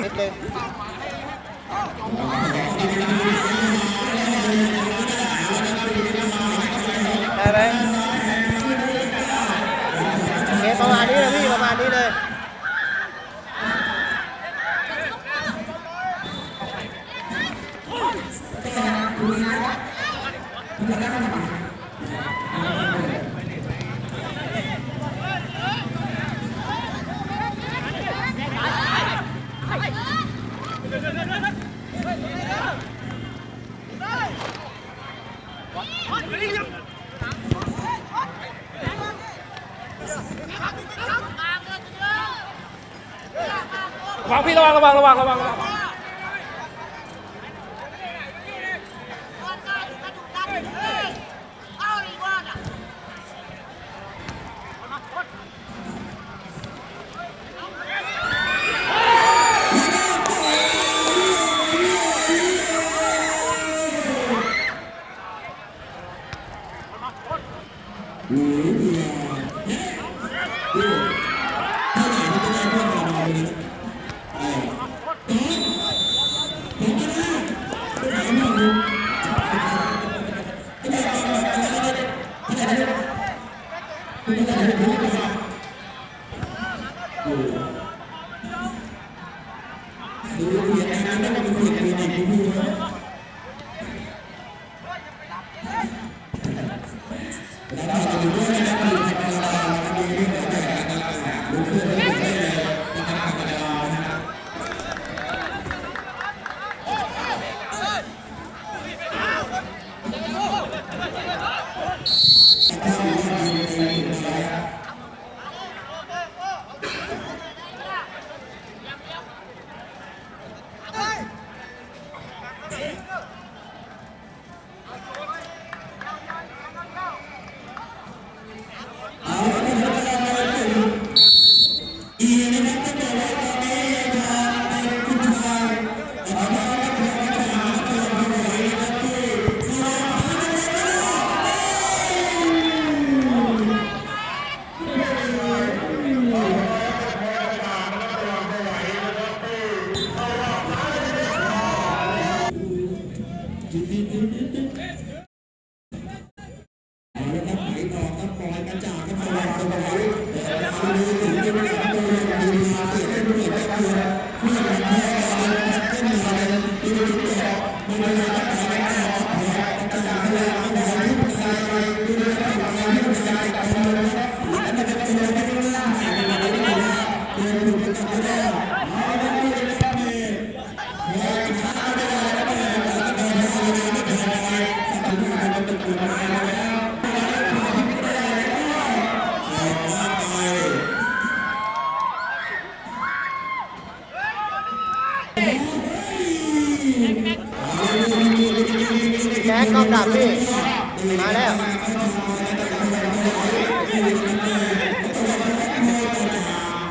เล็กเลย คุณนะครับคุณจะได้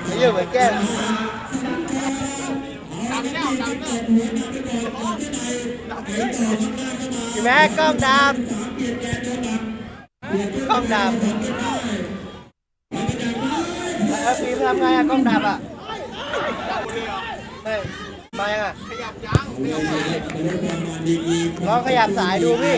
ไม่อยู่เหมือนแก้มพี่แม่กล้องดำกล้องดำแล้วฟิล์มทำไงอะกล้องดำอะไม่มายังอะลองขยับสายดูพี่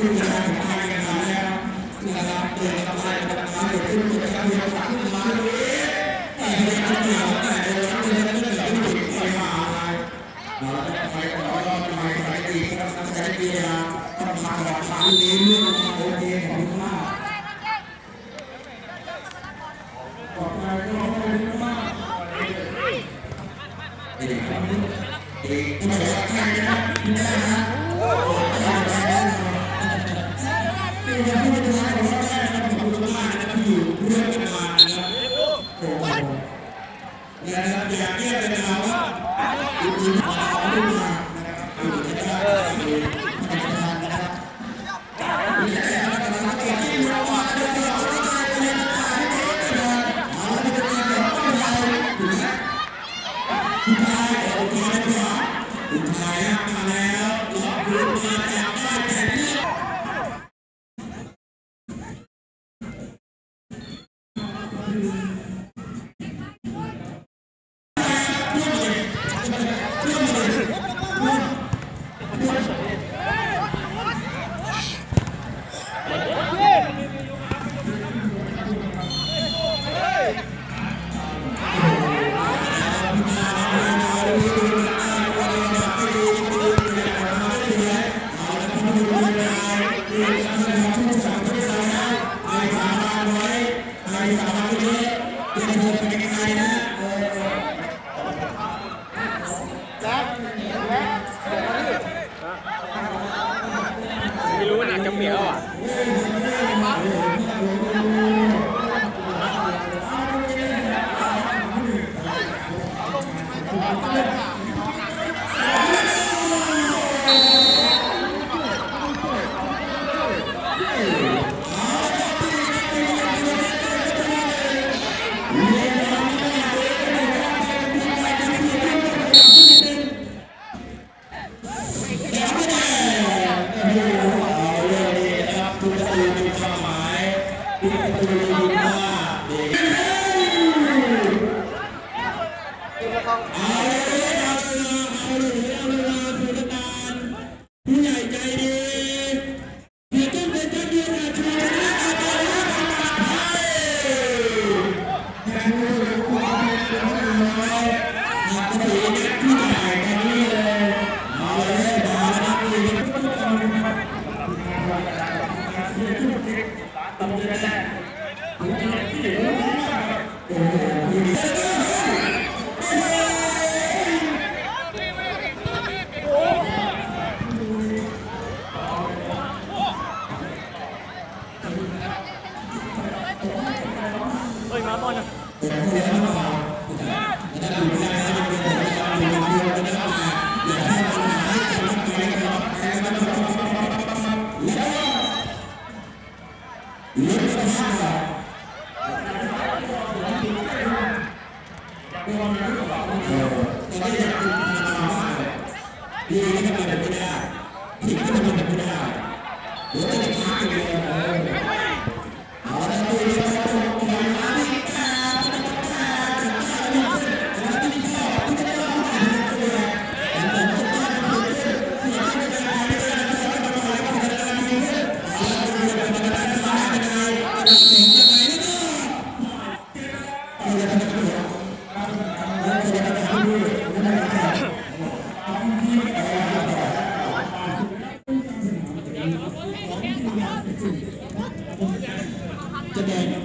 เเหี้ย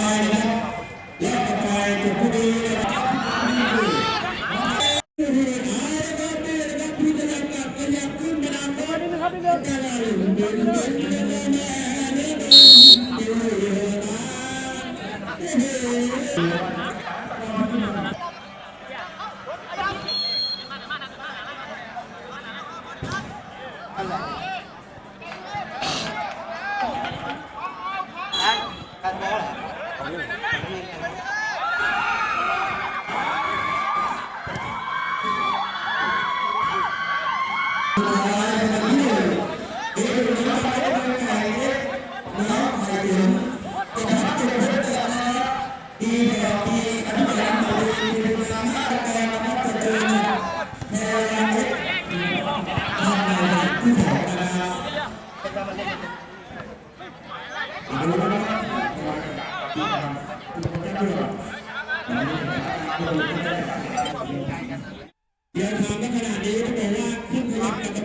ก เ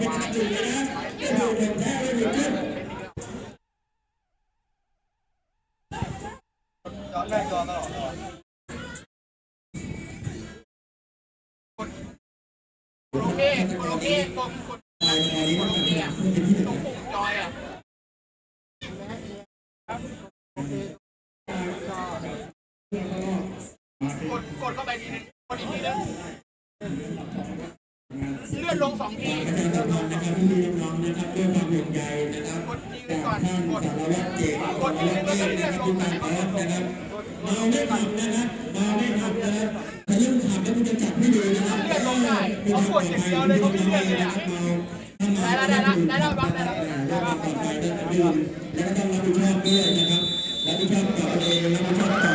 เป็นชาติอยู่เลยนะก็คือผมแพ้ไม่มีขึ้นจอหน้จอตลอดโอเคโอเคตรงกดกดนี่อะตรงปุ่มจอยอะกดกดเข้าไปทีนึงกดอีกทีนึงเลื่อนลง สองทีนะครับที่มีน้องนะครับด้วยความห่วงใยนะครับกดทีนึงก่อนท่านกดสารวัตรเจตกดทีนึงแล้วก็เลื่อนลงมาแต่แล้ก็วกดนะครับเมาไม่ขับนะครับเมาไม่ขับนะครับถ้าเรื่องขับแล้วมันจะจับไม่ดีนะครับเลื่อนลงได้เขากดอย่างเดียวเลยเขาไม่เลื่อนเลยอะเมาได้แล้วได้แล้วได้แล้วบังได้แล้วแล้วก็ต่อไปนะครับดื่มแล้วก็ต้องรับผิดชอบด้วยนะครับรับผิดชอบต่อตัวเองรับผิดชอบต่อ